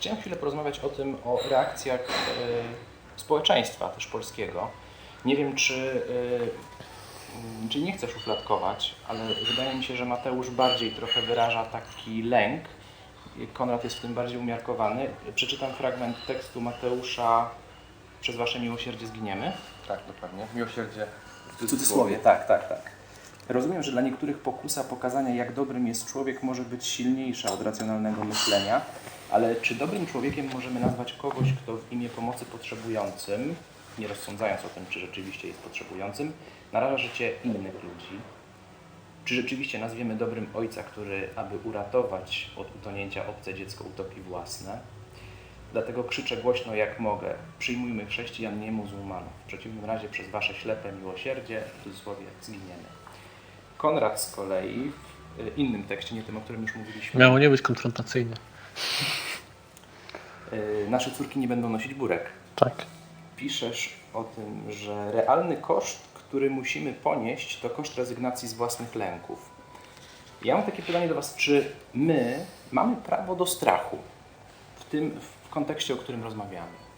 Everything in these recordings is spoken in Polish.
Chciałem chwilę porozmawiać o tym, o reakcjach e, społeczeństwa też polskiego. Nie wiem, czy, e, czy nie chcę szufladkować, ale wydaje mi się, że Mateusz bardziej trochę wyraża taki lęk. Konrad jest w tym bardziej umiarkowany. Przeczytam fragment tekstu Mateusza Przez Wasze miłosierdzie zginiemy. Tak, dokładnie. Miłosierdzie W cudzysłowie, tak, tak, tak. Rozumiem, że dla niektórych pokusa pokazania, jak dobrym jest człowiek, może być silniejsza od racjonalnego myślenia, ale czy dobrym człowiekiem możemy nazwać kogoś, kto w imię pomocy potrzebującym, nie rozsądzając o tym, czy rzeczywiście jest potrzebującym, naraża życie innych ludzi? Czy rzeczywiście nazwiemy dobrym ojca, który, aby uratować od utonięcia obce dziecko, utopi własne? Dlatego krzyczę głośno jak mogę. Przyjmujmy chrześcijan, nie muzułmanów. W przeciwnym razie przez wasze ślepe miłosierdzie, w cudzysłowie, zginiemy. Konrad z kolei w y, innym tekście, nie tym, o którym już mówiliśmy, Miało nie być konfrontacyjne. Y, nasze córki nie będą nosić burek. Tak. Piszesz o tym, że realny koszt, który musimy ponieść, to koszt rezygnacji z własnych lęków. Ja mam takie pytanie do Was, czy my mamy prawo do strachu w tym w kontekście, o którym rozmawiamy?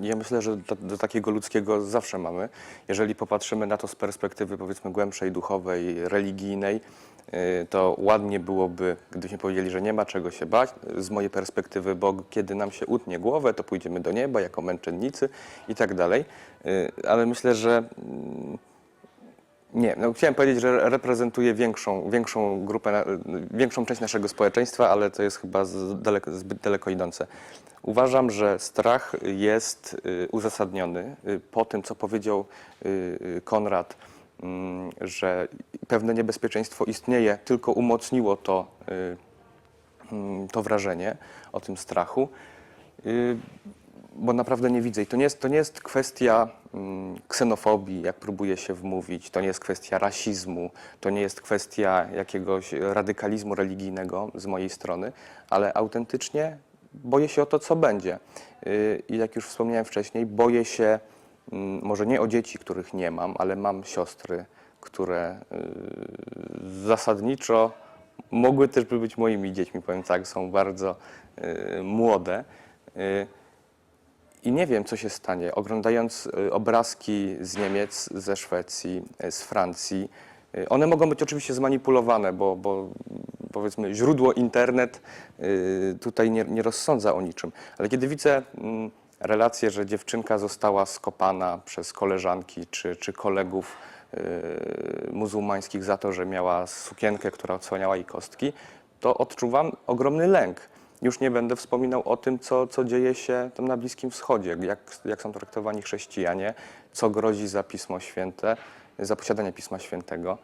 Ja myślę, że do, do takiego ludzkiego zawsze mamy. Jeżeli popatrzymy na to z perspektywy powiedzmy głębszej, duchowej, religijnej, y, to ładnie byłoby, gdybyśmy powiedzieli, że nie ma czego się bać. Z mojej perspektywy, bo kiedy nam się utnie głowę, to pójdziemy do nieba jako męczennicy i tak dalej. Y, Ale myślę, że mm, nie, no chciałem powiedzieć, że reprezentuje większą, większą grupę, większą część naszego społeczeństwa, ale to jest chyba daleko, zbyt daleko idące. Uważam, że strach jest y, uzasadniony y, po tym, co powiedział y, Konrad, mm, że pewne niebezpieczeństwo istnieje, tylko umocniło to, mm, to wrażenie o tym strachu. Bo naprawdę nie widzę. I to nie jest, to nie jest kwestia mm, ksenofobii, jak próbuje się wmówić, to nie jest kwestia rasizmu, to nie jest kwestia jakiegoś radykalizmu religijnego z mojej strony, ale autentycznie boję się o to, co będzie. Y, I jak już wspomniałem wcześniej, boję się mm, może nie o dzieci, których nie mam, ale mam siostry, które y, zasadniczo mogły też być moimi dziećmi, powiem tak, są bardzo y, młode. Y, i nie wiem, co się stanie. Oglądając y, obrazki z Niemiec, ze Szwecji, y, z Francji, y, one mogą być oczywiście zmanipulowane, bo, bo powiedzmy źródło internet tutaj nie, nie rozsądza o niczym. Ale kiedy widzę mm, relację, że dziewczynka została skopana przez koleżanki czy, czy kolegów muzułmańskich za to, że miała sukienkę, która odsłaniała jej kostki, to odczuwam ogromny lęk. Już nie będę wspominał o tym, co, co dzieje się tam na Bliskim Wschodzie, jak, jak są traktowani chrześcijanie, co grozi za Pismo Święte, za posiadanie Pisma Świętego.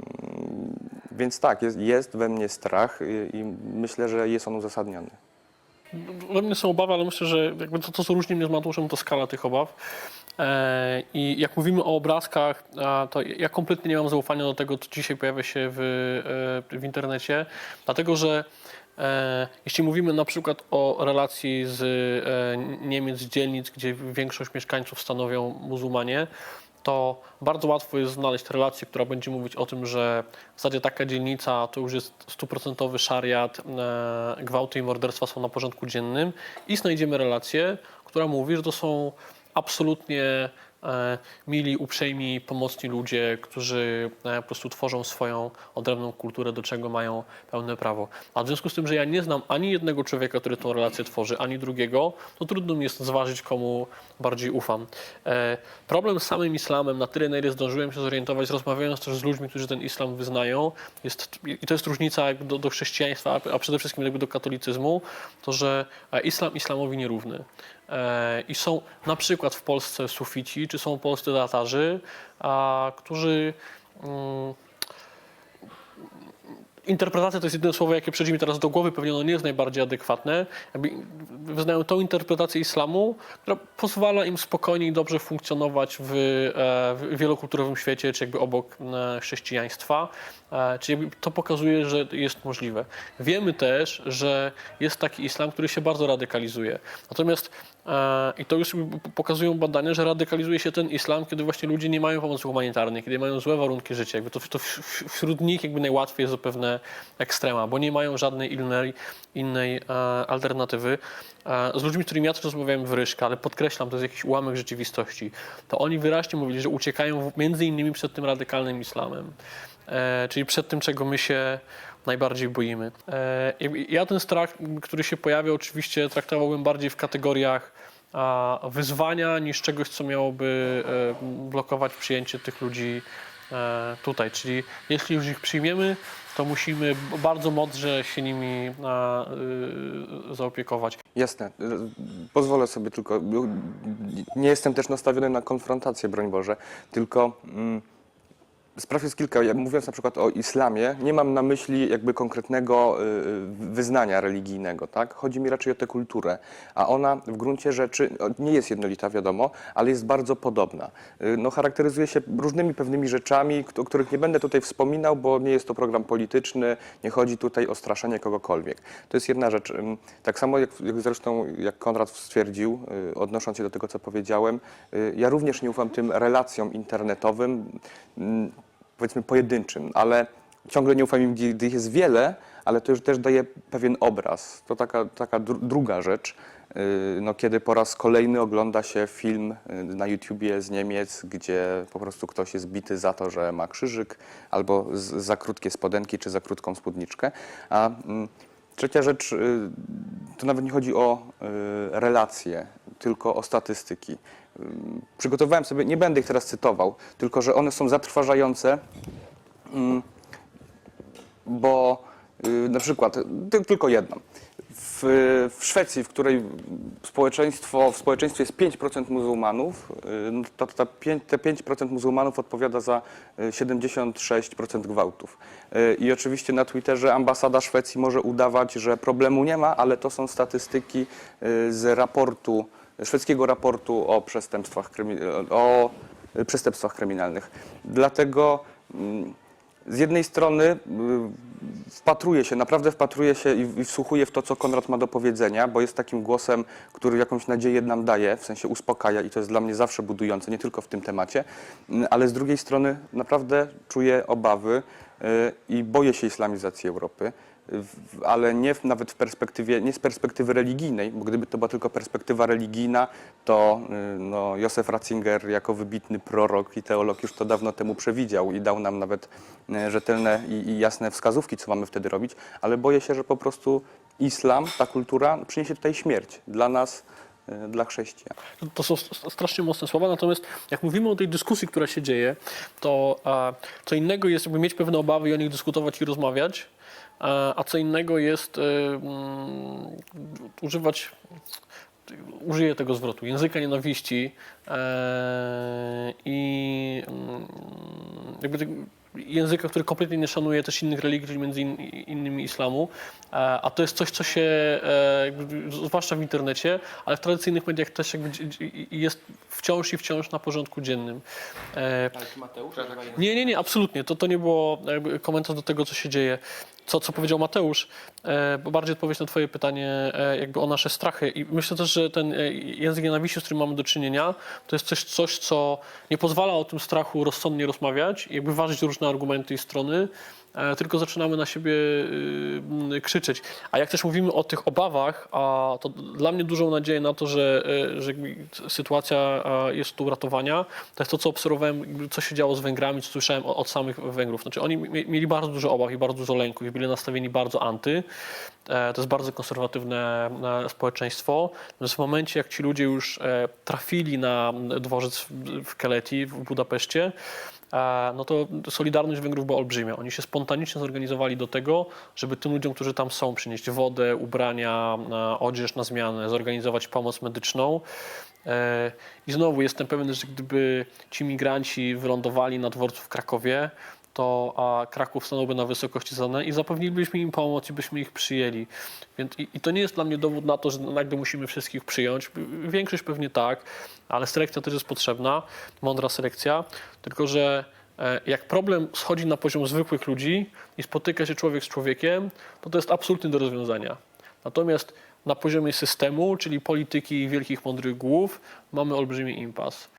Mm, Więc tak, jest, jest we mnie strach i, i myślę, że jest on uzasadniony. We mnie są obawy, ale myślę, że jakby to, to co różni mnie z Mateuszem, to skala tych obaw. E, I jak mówimy o obrazkach, to ja kompletnie nie mam zaufania do tego, co dzisiaj pojawia się w, e, w internecie, dlatego że jeśli mówimy na przykład o relacji z e, Niemiec, dzielnic, gdzie większość mieszkańców stanowią muzułmanie, to bardzo łatwo jest znaleźć relację, która będzie mówić o tym, że w zasadzie taka dzielnica to już jest stuprocentowy szariat, e, gwałty i morderstwa są na porządku dziennym i znajdziemy relację, która mówi, że to są absolutnie e, mili, uprzejmi, pomocni ludzie, którzy e, po prostu tworzą swoją odrębną kulturę, do czego mają pełne prawo. A w związku z tym, że ja nie znam ani jednego człowieka, który tą relację tworzy, ani drugiego, to trudno mi jest zważyć, komu bardziej ufam. E, Problem z samym islamem, na tyle, na ile zdążyłem się zorientować, rozmawiając też z ludźmi, którzy ten islam wyznają, jest, i to jest różnica do, do chrześcijaństwa, a przede wszystkim jakby do katolicyzmu, to że e, islam islamowi nierówny. E, I są na przykład w Polsce sufici, czy są polscy tatarzy, a, którzy mm, interpretacja to jest jedyne słowo, jakie przychodzi mi teraz do głowy, pewnie ono nie jest najbardziej adekwatne. Wyznają tą interpretację islamu, która pozwala im spokojnie i dobrze funkcjonować w, e, w wielokulturowym świecie, czy jakby obok e, chrześcijaństwa. Czyli to pokazuje, że jest możliwe. Wiemy też, że jest taki islam, który się bardzo radykalizuje. Natomiast I to już pokazują badania, że radykalizuje się ten islam, kiedy właśnie ludzie nie mają pomocy humanitarnej, kiedy mają złe warunki życia. Jakby to, to wśród nich jakby najłatwiej jest o pewne ekstrema, bo nie mają żadnej innej, innej e, alternatywy. E, z ludźmi, z którymi ja też rozmawiałem w Ryszka, ale podkreślam, to jest jakiś ułamek rzeczywistości, to oni wyraźnie mówili, że uciekają między innymi przed tym radykalnym islamem. E, czyli przed tym, czego my się najbardziej boimy. E, ja ten strach, który się pojawia, oczywiście traktowałbym bardziej w kategoriach wyzwania niż czegoś, co miałoby e, blokować przyjęcie tych ludzi e, tutaj. Czyli jeśli już ich przyjmiemy, to musimy bardzo mądrze się nimi y, zaopiekować. Jasne. Pozwolę sobie tylko. Nie jestem też nastawiony na konfrontację, broń Boże, tylko. Spraw jest kilka. Ja mówiąc na przykład o islamie, nie mam na myśli jakby konkretnego y, wyznania religijnego, tak? Chodzi mi raczej o tę kulturę, a ona w gruncie rzeczy o, nie jest jednolita, wiadomo, ale jest bardzo podobna. Y, No, charakteryzuje się różnymi pewnymi rzeczami, o których nie będę tutaj wspominał, bo nie jest to program polityczny, nie chodzi tutaj o straszenie kogokolwiek. To jest jedna rzecz. Tak samo jak, zresztą, jak Konrad stwierdził, y, odnosząc się do tego, co powiedziałem, y, ja również nie ufam tym relacjom internetowym, powiedzmy pojedynczym, ale ciągle nie ufam im, gdy ich jest wiele, ale to już też daje pewien obraz. To taka, taka dru- druga rzecz, yy, no, kiedy po raz kolejny ogląda się film yy, na YouTubie z Niemiec, gdzie po prostu ktoś jest bity za to, że ma krzyżyk, albo za krótkie spodenki, czy za krótką spódniczkę. A mm, trzecia rzecz, yy, to nawet nie chodzi o relacje, tylko o statystyki. Przygotowałem sobie, nie będę ich teraz cytował, tylko że one są zatrważające, bo y, na przykład, ty, tylko jedno. W, w Szwecji, w której społeczeństwo, w społeczeństwie jest 5% muzułmanów, y, no to, to pięć- te 5% muzułmanów odpowiada za y, 76% gwałtów. Y, I oczywiście na Twitterze ambasada Szwecji może udawać, że problemu nie ma, ale to są statystyki z raportu, szwedzkiego raportu o przestępstwach, o y, przestępstwach kryminalnych. Dlatego mm, z jednej strony y, wpatruje się, naprawdę wpatruje się i, i wsłuchuje w to, co Konrad ma do powiedzenia, bo jest takim głosem, który jakąś nadzieję nam daje, w sensie uspokaja i to jest dla mnie zawsze budujące, nie tylko w tym temacie, Mm, ale z drugiej strony naprawdę czuję obawy y, i boję się islamizacji Europy. Ale nie w, nawet w perspektywie, nie z perspektywy religijnej, bo gdyby to była tylko perspektywa religijna, to y, no, Józef Ratzinger jako wybitny prorok i teolog już to dawno temu przewidział i dał nam nawet y, rzetelne i, i jasne wskazówki, co mamy wtedy robić, ale boję się, że po prostu islam, ta kultura przyniesie tutaj śmierć dla nas, y, dla chrześcijan. To- są st- strasznie mocne słowa, natomiast jak mówimy o tej dyskusji, która się dzieje, to co innego jest jakby mieć pewne obawy i o nich dyskutować i rozmawiać, a, a co innego jest y, mm, używać, użyję tego zwrotu, języka nienawiści e, i mm, jakby języka, który kompletnie nie szanuje też innych religii, czyli między in, innymi islamu, e, a to jest coś, co się, e, zwłaszcza w internecie, ale w tradycyjnych mediach też jest wciąż i wciąż na porządku dziennym. E, Ale czy Mateusz? nie, nie, nie, absolutnie. To, to nie było jakby komentarz do tego, co się dzieje. Co, co powiedział Mateusz, e, bo bardziej odpowiedź na twoje pytanie e, jakby o nasze strachy. I myślę też, że ten e, język nienawiści, z którym mamy do czynienia, to jest coś, coś, co nie pozwala o tym strachu rozsądnie rozmawiać i jakby ważyć różne argumenty i strony, tylko zaczynamy na siebie krzyczeć. A jak też mówimy o tych obawach, a to dla mnie dużą nadzieję na to, że, że sytuacja jest tu uratowania, to jest to, co obserwowałem, co się działo z Węgrami, co słyszałem od, samych Węgrów. Znaczy oni mie- mieli bardzo dużo obaw i bardzo dużo lęków i byli nastawieni bardzo anty. E, To jest bardzo konserwatywne e, społeczeństwo. W momencie, jak ci ludzie już e, trafili na dworzec w- Keleti, w Budapeszcie, no to solidarność Węgrów była olbrzymia. Oni się spontanicznie zorganizowali do tego, żeby tym ludziom, którzy tam są, przynieść wodę, ubrania, odzież na zmianę, zorganizować pomoc medyczną. I znowu jestem pewien, że gdyby ci migranci wylądowali na dworcu w Krakowie, to a Kraków stanąłby na wysokości zadania i zapewnilibyśmy im pomoc i byśmy ich przyjęli. Więc, i, I to nie jest dla mnie dowód na to, że nagle musimy wszystkich przyjąć. Większość pewnie tak, ale selekcja też jest potrzebna, mądra selekcja. Tylko, że e, jak problem schodzi na poziom zwykłych ludzi i spotyka się człowiek z człowiekiem, to to jest absolutnie do rozwiązania. Natomiast na poziomie systemu, czyli polityki wielkich, mądrych głów, mamy olbrzymi impas.